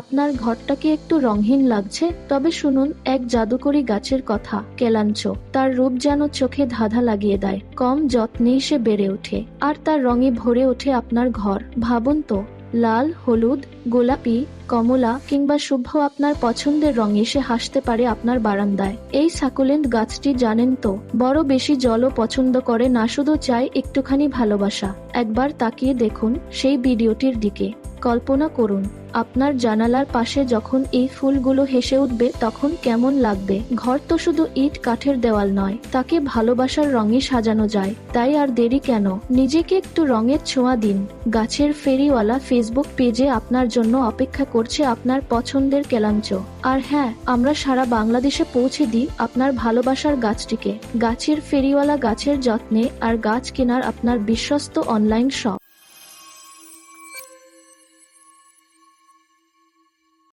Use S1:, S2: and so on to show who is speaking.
S1: আপনার ঘরটাকে একটু রঙহীন লাগছে, তবে শুনুন, এক জাদুকরি গাছের কথা কেলাঞ্চ তার রূপ যেন চোখে ধাঁধা লাগিয়ে দেয়। কম যত্নেই সে বেড়ে ওঠে, আর তার রঙে ভরে ওঠে আপনার ঘর। ভাবুন তো, লাল, হলুদ, গোলাপি, কমলা, কিংবা শুভ্র আপনার পছন্দের রঙে এসে হাসতে পারে আপনার বারান্দায়। এই সাকুলেন্ট গাছটি জানেন তো, বড় বেশি জলও পছন্দ করে না, শুধু চায় একটুখানি ভালোবাসা। একবার তাকিয়ে দেখুন সেই ভিডিওটির দিকে। কল্পনা করুন। আপনার জানালার পাশে যখন এই ফুলগুলো হেসে উঠবে তখন কেমন লাগবে? ঘর তো শুধু ইট কাঠের দেওয়াল নয়, তাকে ভালোবাসার রঙে সাজানো যায়। তাই আর দেরি কেন? নিজেকে একটু রঙের ছোঁয়া দিন। গাছের ফেরিওয়ালা ফেসবুক পেজে আপনার জন্য অপেক্ষা করছে আপনার পছন্দের কেলাঞ্চ। আর হ্যাঁ আমরা সারা বাংলাদেশে পৌঁছে দিই আপনার ভালোবাসার গাছটিকে। গাছের ফেরিওয়ালা গাছের যত্নে আর গাছ কেনার আপনার বিশ্বস্ত অনলাইন শপ।